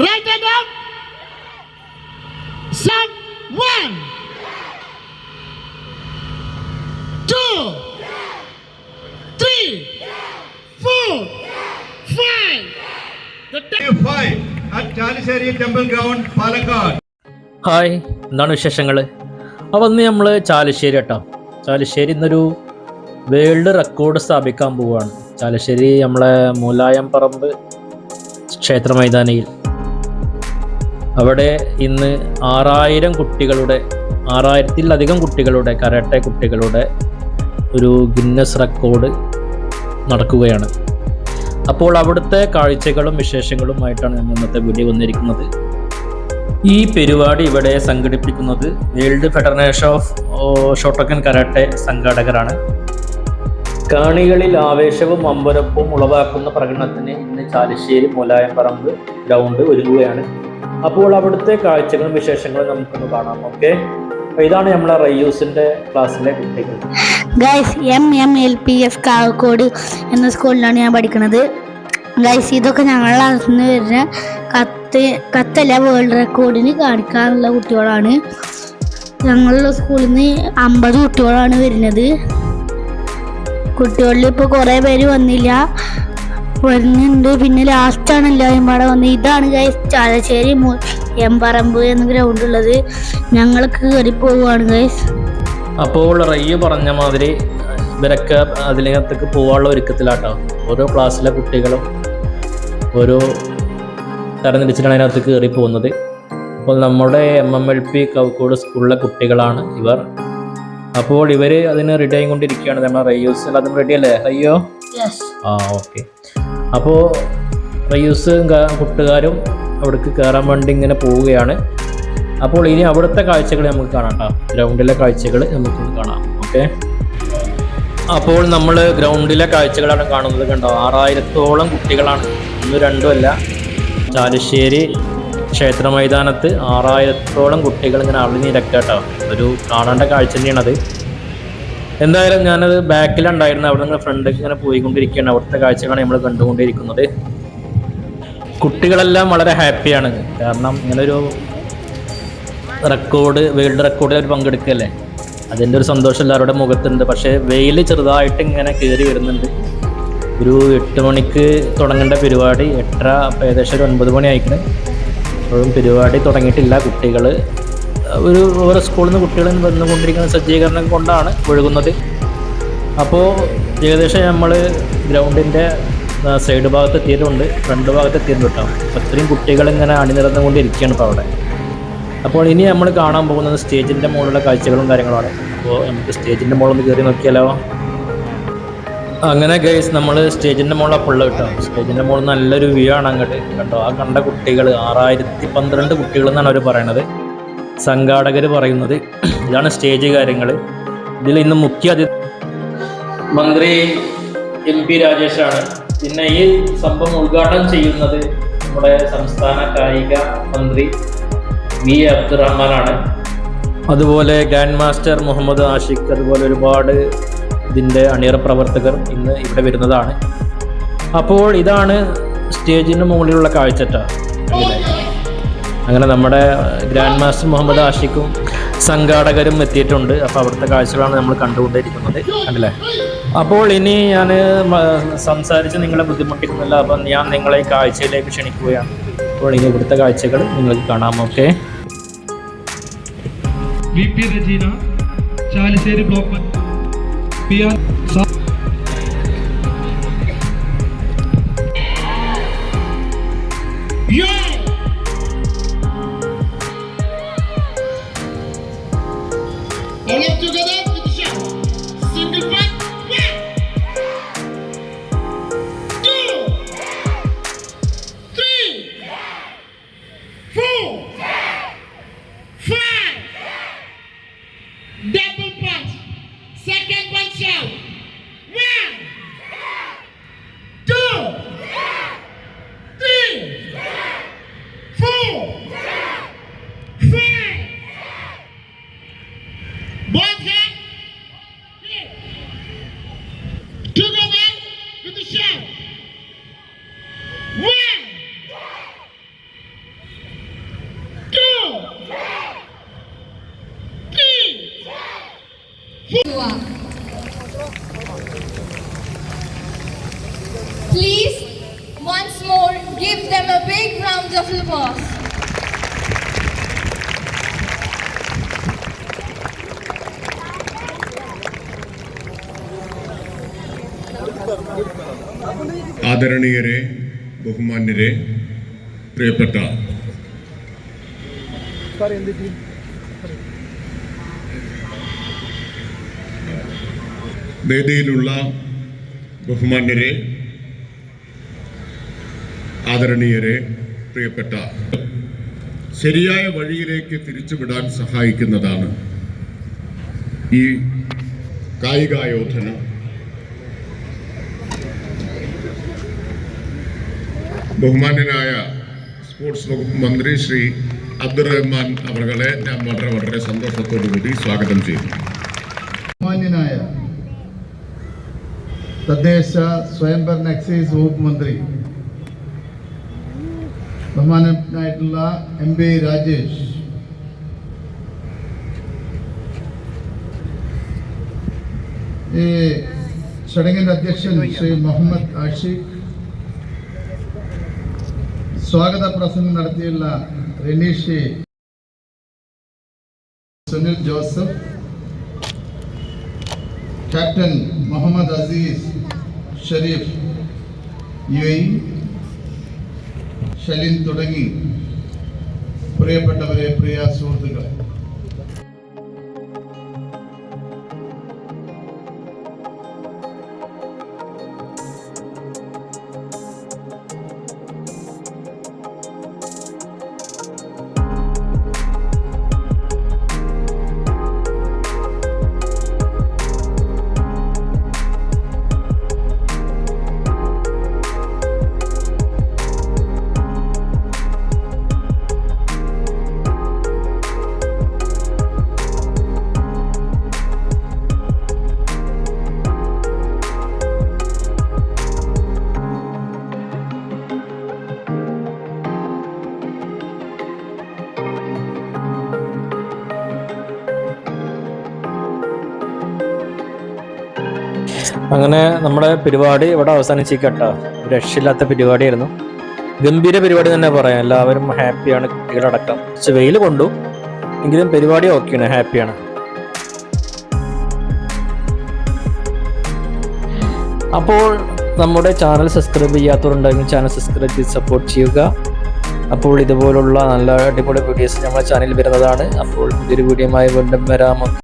Write it down. Psalm 1. two, three, four, five. The time. five at Chaliseri Temple Ground, Palakkad. Hi എന്താണ് വിശേഷങ്ങൾ അപ്പോൾ ഇന്ന് നമ്മൾ ചാലിശ്ശേരി കേട്ടോ ചാലിശ്ശേരി ഇന്നൊരു വേൾഡ് റെക്കോർഡ് സ്ഥാപിക്കാൻ പോവുകയാണ് ചാലിശ്ശേരി നമ്മളെ മൂലായം പറമ്പ് ക്ഷേത്ര മൈതാനിയിൽ അവിടെ ഇന്ന് ആറായിരം കുട്ടികളുടെ ആറായിരത്തിലധികം കുട്ടികളുടെ കരാട്ടെ കുട്ടികളുടെ ഒരു ഗിന്നസ് റെക്കോർഡ് നടക്കുകയാണ്. അപ്പോൾ അവിടുത്തെ കാഴ്ചകളും വിശേഷങ്ങളുമായിട്ടാണ് ഞാൻ ഇന്നത്തെ വീഡിയോ വന്നിരിക്കുന്നത്. ഈ പരിപാടി ഇവിടെ സംഘടിപ്പിക്കുന്നത് world federation of Shotokan karate സംഘാടകരാണ്. കാണികളിൽ ആവേശവും അമ്പരപ്പും ഉളവാക്കുന്ന പ്രകടനത്തിന് ഇന്ന് ചാലിശ്ശേരി മുലായംപറമ്പ് ഗ്രൗണ്ട് ഒരുങ്ങുകയാണ്. അപ്പോൾ അവിടുത്തെ കാഴ്ചകളും വിശേഷങ്ങളും നമുക്കൊന്ന് കാണാം ഓക്കെ ഇതാണ് നമ്മളെ റയ്യൂസിന്റെ ക്ലാസ്സിലെ കുട്ടികൾ. Guys M M L P F Kavakkode എന്ന സ്കൂളിലാണ് ഞാൻ പഠിക്കുന്നത് ഗൈസ് ഇതൊക്കെ ഞങ്ങളുടെ അകത്തുനിന്ന് നിന്ന് വരുന്ന കത്ത് കത്തല്ല വേൾഡ് റെക്കോർഡിന് കാണിക്കാനുള്ള കുട്ടികളാണ്. ഞങ്ങളുടെ സ്കൂളിൽ നിന്ന് അമ്പത് കുട്ടികളാണ് വരുന്നത്. കുട്ടികളിൽ ഇപ്പോൾ കുറേ പേര് വന്നില്ല. വരുന്നുണ്ട്. പിന്നെ ലാസ്റ്റാണ് എല്ലാവരും പാടെ വന്നത് ഇതാണ് ഗൈസ് ചാലശ്ശേരി എം എമ്പറമ്പ് എന്ന ഗ്രൗണ്ട് ഉള്ളത്. ഞങ്ങൾക്ക് കയറി പോവുകയാണ് ഗൈസ് അപ്പോൾ റയ്യ പറഞ്ഞ മാതിരി ഇവരൊക്കെ അതിനകത്തേക്ക് പോകാനുള്ള ഒരുക്കത്തിലാട്ടോ. ഓരോ ക്ലാസ്സിലെ കുട്ടികളും ഓരോ തരംതിരിച്ചിട്ടാണ് അതിനകത്ത് കയറി പോകുന്നത്. അപ്പോൾ നമ്മുടെ M M L P Kavakkode സ്കൂളിലെ കുട്ടികളാണ് ഇവർ. അപ്പോൾ ഇവർ അതിന് റെഡി ആയിക്കൊണ്ടിരിക്കുകയാണ്. നമ്മുടെ റയ്യൂസ് അതും റെഡി അല്ലേ? റയ്യോ? യെസ് ആ ഓക്കെ. അപ്പോൾ റയൂസും കൂട്ടുകാരും അവിടേക്ക് കയറാൻ വേണ്ടി ഇങ്ങനെ പോവുകയാണ്. അപ്പോൾ ഇനി അവിടുത്തെ കാഴ്ചകൾ നമുക്ക് കാണാം കേട്ടോ ഗ്രൗണ്ടിലെ കാഴ്ചകൾ നമുക്കൊന്ന് കാണാം ഓക്കെ. അപ്പോൾ നമ്മൾ ഗ്രൗണ്ടിലെ കാഴ്ചകളാണ് കാണുന്നത് കണ്ടോ? ആറായിരത്തോളം കുട്ടികളാണ്. ഒന്ന് രണ്ടുമല്ല ചാലുശ്ശേരി ക്ഷേത്ര മൈതാനത്ത് ആറായിരത്തോളം കുട്ടികൾ ഇങ്ങനെ അളിഞ്ഞിരക്കുക ഒരു കാണേണ്ട കാഴ്ച തന്നെയാണത്. എന്തായാലും ഞാനത് ബാക്കിലുണ്ടായിരുന്നു. അവിടെ നിന്ന് ഫ്രണ്ടിൽ ഇങ്ങനെ പോയിക്കൊണ്ടിരിക്കുകയാണ്. അവിടുത്തെ കാഴ്ചകളാണ് നമ്മൾ കണ്ടുകൊണ്ടിരിക്കുന്നത്. കുട്ടികളെല്ലാം വളരെ ഹാപ്പിയാണ് കാരണം ഇങ്ങനൊരു റെക്കോർഡ് വേൾഡ് റെക്കോർഡിൽ അവർ പങ്കെടുക്കുകയല്ലേ അതിന്റെ ഒരു സന്തോഷം എല്ലാവരുടെ മുഖത്തുണ്ട്. പക്ഷേ വെയിൽ ചെറുതായിട്ട് ഇങ്ങനെ കയറി വരുന്നുണ്ട്. ഒരു എട്ട് മണിക്ക് തുടങ്ങേണ്ട പരിപാടി. എട്ടര ഏകദേശം ഒരു ഒൻപത് മണി ആയിക്കണ് അപ്പോഴും പരിപാടി തുടങ്ങിയിട്ടില്ല കുട്ടികൾ ഒരു ഓരോ സ്കൂളിൽ നിന്ന് കുട്ടികൾ വന്നുകൊണ്ടിരിക്കുന്ന സജ്ജീകരണം കൊണ്ടാണ് ഒഴുകുന്നത്. അപ്പോൾ ഏകദേശം നമ്മൾ ഗ്രൗണ്ടിന്റെ സൈഡ് ഭാഗത്ത് എത്തിയിട്ടുണ്ട്. ഫ്രണ്ട് ഭാഗത്ത് എത്തിയിട്ടുണ്ട് കേട്ടോ. അപ്പോൾ ഇത്രയും കുട്ടികൾ ഇങ്ങനെ അണിനിരന്നുകൊണ്ടിരിക്കുകയാണ് ഇപ്പോൾ അവിടെ. അപ്പോൾ ഇനി നമ്മൾ കാണാൻ പോകുന്നത് സ്റ്റേജിന്റെ മുകളിലുള്ള കാഴ്ചകളും കാര്യങ്ങളുമാണ്. അപ്പോൾ നമുക്ക് സ്റ്റേജിന്റെ മുകളിൽ കയറി നോക്കിയാലോ? അങ്ങനെ ഗൈസ് നമ്മൾ സ്റ്റേജിന്റെ മുകളിലാണ് ഫുള്ള് കേട്ടോ. സ്റ്റേജിന്റെ മുകളിൽ നല്ലൊരു വ്യൂ ആണ് അങ്ങോട്ട്. കേട്ടോ ആ കണ്ട കുട്ടികൾ ആറായിരത്തി പന്ത്രണ്ട് കുട്ടികൾ എന്നാണ് അവർ പറയണത്. സംഘാടകർ പറയുന്നത് ഇതാണ് സ്റ്റേജ് കാര്യങ്ങൾ ഇതിൽ ഇന്ന് മുഖ്യ അതിഥി മന്ത്രി എം പി രാജേഷാണ്. പിന്നെ ഈ സംഭവം ഉദ്ഘാടനം ചെയ്യുന്നത് നമ്മുടെ സംസ്ഥാന കായിക മന്ത്രി വി അബ്ദുറഹ്മാനാണ്. അതുപോലെ ഗ്രാൻഡ് മാസ്റ്റർ മുഹമ്മദ് ആഷിഖ് അതുപോലെ ഒരുപാട് ഇതിന്റെ അണിയറ പ്രവർത്തകർ ഇന്ന് ഇവിടെ വരുന്നതാണ്. അപ്പോൾ ഇതാണ് സ്റ്റേജിന് മുകളിലുള്ള കാഴ്ചറ്റ അങ്ങനെ നമ്മുടെ ഗ്രാൻഡ് മാസ്റ്റർ മുഹമ്മദ് ആഷിഖും സംഘാടകരും എത്തിയിട്ടുണ്ട്. അപ്പോൾ അവിടുത്തെ കാഴ്ചകളാണ് നമ്മൾ കണ്ടുകൊണ്ടിരിക്കുന്നത് അല്ലേ? അപ്പോൾ ഇനി ഞാൻ സംസാരിച്ച് നിങ്ങളെ ബുദ്ധിമുട്ടിക്കുന്നില്ല. അപ്പം ഞാൻ നിങ്ങളെ ഈ കാഴ്ചയിലേക്ക് ക്ഷണിക്കുകയാണ്. അപ്പോൾ ഇനി ഇവിടുത്തെ കാഴ്ചകൾ നിങ്ങൾക്ക് കാണാം. Okay? V P Rajeena Chalisseri block P R സാ- Brasil! ആദരണീയരെ ബഹുമാന്യരെ പ്രിയപ്പെട്ട വേദിയിലുള്ള ബഹുമാന്യരെ ആദരണീയരെ പ്രിയപ്പെട്ട ശരിയായ വഴിയിലേക്ക് തിരിച്ചുവിടാൻ സഹായിക്കുന്നതാണ് ഈ കായികായോധന ബഹുമാന്യനായ സ്പോർട്സ് വകുപ്പ് മന്ത്രി ശ്രീ അബ്ദുറഹ്മാൻ അവരെ ഞാൻ വളരെ വളരെ സന്തോഷത്തോടു കൂടി സ്വാഗതം ചെയ്യുന്നു. ബഹുമാന്യനായ തദ്ദേശ സ്വയംഭരണ എക്സൈസ് വകുപ്പ് മന്ത്രി ബഹുമാനായിട്ടുള്ള എം പി രാജേഷ് ഈ ചടങ്ങിന്റെ അധ്യക്ഷൻ ശ്രീ മുഹമ്മദ് ആഷിഖ് സ്വാഗത പ്രസംഗം നടത്തിയുള്ള Reneesh Sunil Joseph captain Muhammad Azeez Shareef U A Shalin തുടങ്ങി. പ്രിയപ്പെട്ടവരെ പ്രിയ സുഹൃത്തുക്കളെ അങ്ങനെ നമ്മുടെ പരിപാടി ഇവിടെ അവസാനിച്ചിക്കട്ടോ രക്ഷയില്ലാത്ത പരിപാടിയായിരുന്നു. ഗംഭീര പരിപാടി തന്നെ പറയാം. എല്ലാവരും ഹാപ്പിയാണ് കുട്ടികളടക്കം. പക്ഷെ വെയിൽ കൊണ്ടു. എങ്കിലും പരിപാടി ഓക്കെയാണ് ഹാപ്പിയാണ്. അപ്പോൾ നമ്മുടെ ചാനൽ സബ്സ്ക്രൈബ് ചെയ്യാത്തവരുണ്ടെങ്കിൽ ചാനൽ സബ്സ്ക്രൈബ് ചെയ്ത് സപ്പോർട്ട് ചെയ്യുക. അപ്പോൾ ഇതുപോലുള്ള നല്ല അടിപൊളി വീഡിയോസ് നമ്മുടെ ചാനലിൽ വരുന്നതാണ്. അപ്പോൾ പുതിയൊരു വീഡിയോയുമായി വീണ്ടും വരാം.